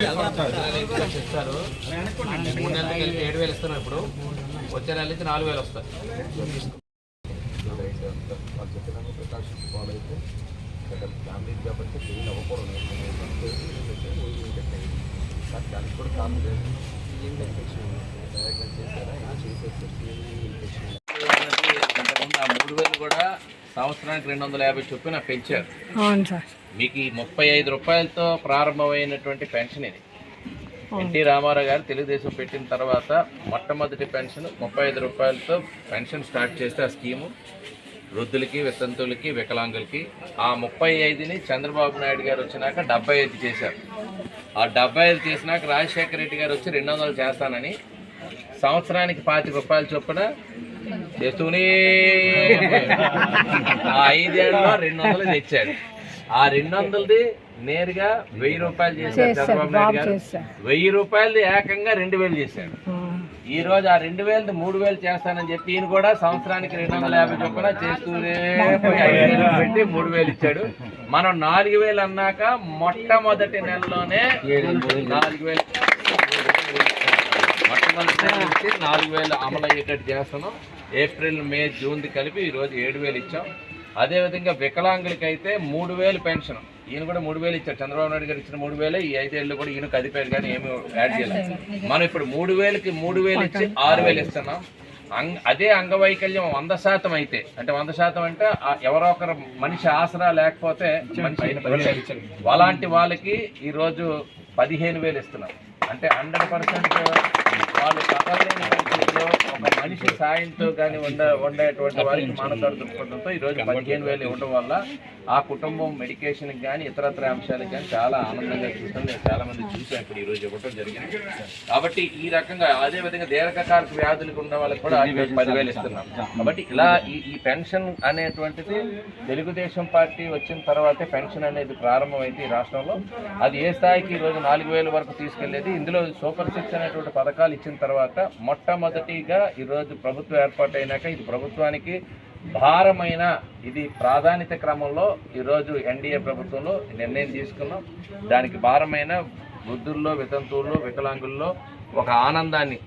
ఇస్తారు మూడు నెలలు కలిపి ఏడు వేలు ఇస్తున్నారు ఇప్పుడు వచ్చే నెల నుంచి నాలుగు వేలు వస్తాయి వాళ్ళు ఫ్యామిలీ కాబట్టి పెయిన్ అవ్వకూడదు దానికి కూడా కారణం లేదు ఇన్ఫెక్షన్ చేశారా ఇన్ఫెక్షన్ ఇంతకుముందు ఆ మూడు వేలు కూడా సంవత్సరానికి రెండు వందల యాభై చొప్పున పెంచారు. అవును సార్. మీకు ఈ ముప్పై ఐదు రూపాయలతో ప్రారంభమైనటువంటి పెన్షన్ ఇది. ఎన్టీ రామారావు గారు తెలుగుదేశం పెట్టిన తర్వాత మొట్టమొదటి పెన్షన్ ముప్పై ఐదు రూపాయలతో పెన్షన్ స్టార్ట్ చేస్తే ఆ స్కీము వృద్ధులకి వితంతువులకి వికలాంగులకి ఆ ముప్పై ఐదుని చంద్రబాబు నాయుడు గారు వచ్చినాక డెబ్బై ఐదు చేశారు. ఆ డెబ్బై ఐదు చేసినాక రాజశేఖర రెడ్డి గారు వచ్చి రెండు వందలు చేస్తానని సంవత్సరానికి పాతి రూపాయల చొప్పున చేస్తూనే ఆ ఐదేళ్ళలో రెండు వందలు తెచ్చాడు. ఆ రెండు వందలది నేరుగా వెయ్యి రూపాయలు చేశాడు చంద్రబాబు నాయుడు గారు. చేశారు. వెయ్యి రూపాయలది ఏకంగా రెండు వేలు చేశాడు. ఈ రోజు ఆ రెండు వేలది మూడు వేలు చేస్తానని చెప్పి ఈయన కూడా సంవత్సరానికి రెండు వందల యాభై చొప్పున చేస్తూనే పోయి ఐదు వేలు పెట్టి మూడు వేలు ఇచ్చాడు. మనం నాలుగు వేలు అన్నాక మొట్టమొదటి నెలలోనే నాలుగు వేలు మొట్టమొదటి నాలుగు వేలు అమలు అయ్యేటట్టు చేస్తున్నాం. ఏప్రిల్ మే జూన్ది కలిపి ఈరోజు ఏడు వేలు ఇచ్చాం. అదేవిధంగా వికలాంగులకి అయితే మూడు వేలు పెన్షన్. ఈయన కూడా మూడు వేలు ఇచ్చారు చంద్రబాబు నాయుడు గారు ఇచ్చిన మూడు వేలే. ఈ ఐదేళ్ళు కూడా ఈయన కదిపారు కానీ ఏమి యాడ్ చేయలేదు. మనం ఇప్పుడు మూడు వేలకి మూడు వేలు ఇచ్చి ఆరు వేలు ఇస్తున్నాం. అంగ అదే అంగవైకల్యం వంద శాతం అయితే అంటే వంద శాతం అంటే ఎవరో ఒకరు మనిషి ఆసరా లేకపోతే మనిషి అలాంటి వాళ్ళకి ఈరోజు పదిహేను వేలు ఇస్తున్నాం. అంటే హండ్రెడ్ పర్సెంట్ వాళ్ళు కదలలేని పరిస్థితిలో మనిషి సాయంతో కానీ ఉండ ఉండేటువంటి వారికి మానవ దృక్పథంతో ఈరోజు పదిహేను వేలు ఇవ్వడం వల్ల ఆ కుటుంబం మెడికేషన్కి కానీ ఇతరత్ర అంశాలకు కానీ చాలా ఆనందంగా చూస్తాం నేను చాలా మంది చూసాను ఇప్పుడు ఈరోజు ఇవ్వడం జరిగింది. కాబట్టి ఈ రకంగా అదే విధంగా దీర్ఘకాలిక వ్యాధులకు ఉన్న వాళ్ళకి కూడా పదివేలు ఇస్తున్నాం. కాబట్టి ఇలా ఈ ఈ పెన్షన్ అనేటువంటిది తెలుగుదేశం పార్టీ వచ్చిన తర్వాతే పెన్షన్ అనేది ప్రారంభమైంది ఈ రాష్ట్రంలో అది ఏ స్థాయికి ఈరోజు నాలుగు వేల వరకు తీసుకెళ్ళేది. ఇందులో సూపర్ సిక్స్ అనేటువంటి పథకాలు ఇచ్చిన తర్వాత మొట్టమొదటిగా ఈరోజు ప్రభుత్వం ఏర్పాటైనాక ఇది ప్రభుత్వానికి భారమైన ఇది ప్రాధాన్యత క్రమంలో ఈరోజు ఎన్డీఏ ప్రభుత్వంలో నిర్ణయం తీసుకున్నాం. దానికి భారమైన వృద్ధుల్లో వితంతువుల్లో వికలాంగుల్లో ఒక ఆనందాన్ని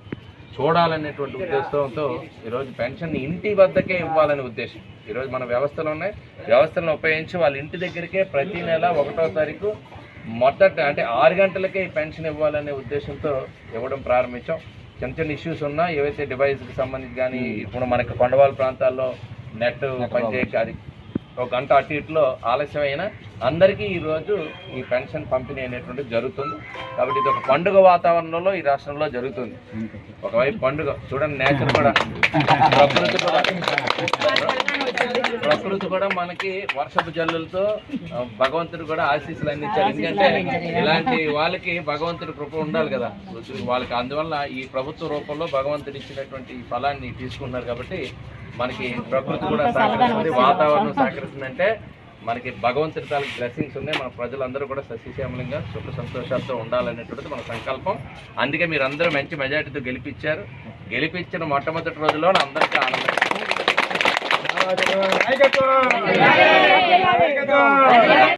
చూడాలనేటువంటి ఉద్దేశంతో ఈరోజు పెన్షన్ ఇంటి వద్దకే ఇవ్వాలనే ఉద్దేశం. ఈరోజు మన వ్యవస్థలు ఉన్నాయి. వ్యవస్థలను ఉపయోగించి వాళ్ళ ఇంటి దగ్గరికే ప్రతి నెల ఒకటో తారీఖు మొదట అంటే ఆరు గంటలకే ఈ పెన్షన్ ఇవ్వాలనే ఉద్దేశంతో ఇవ్వడం ప్రారంభించాం. చిన్న చిన్న ఇష్యూస్ ఉన్నా ఏవైతే డివైస్కి సంబంధించి కానీ ఇప్పుడు మనకి కొండవాళ్ళ ప్రాంతాల్లో నెట్ పనిచేయక అది ఒక గంట అటు ఇటులో ఆలస్యమైనా అందరికీ ఈరోజు ఈ పెన్షన్ పంపిణీ అనేటువంటిది జరుగుతుంది. కాబట్టి ఇది ఒక పండుగ వాతావరణంలో ఈ రాష్ట్రంలో జరుగుతుంది. ఒకవైపు పండుగ చూడండి నేచర్ కూడా. ప్రకృతి కూడా. ప్రకృతి కూడా మనకి వర్షపు జల్లులతో భగవంతుడు కూడా ఆశీస్సులు అందించారు ఎందుకంటే ఇలాంటి వాళ్ళకి భగవంతుడి కృప ఉండాలి కదా. వాళ్ళకి అందువల్ల ఈ ప్రభుత్వ రూపంలో భగవంతుడు ఇచ్చినటువంటి ఫలాన్ని తీసుకున్నారు కాబట్టి మనకి ప్రకృతి కూడా సహకరిస్తుంది వాతావరణం సహకరిస్తుందంటే మనకి భగవంతుడి తాలూకు బ్లెస్సింగ్స్ ఉన్నాయి మన ప్రజలందరూ కూడా సస్యశ్యామలంగా సుఖ సంతోషాలతో ఉండాలనేటువంటిది మన సంకల్పం అందుకే మీరు అందరూ మంచి మెజార్టీతో గెలిపించారు గెలిపించిన మొట్టమొదటి రోజుల్లో అందరికీ ఆనందం నాయకత్వం నాయకత్వం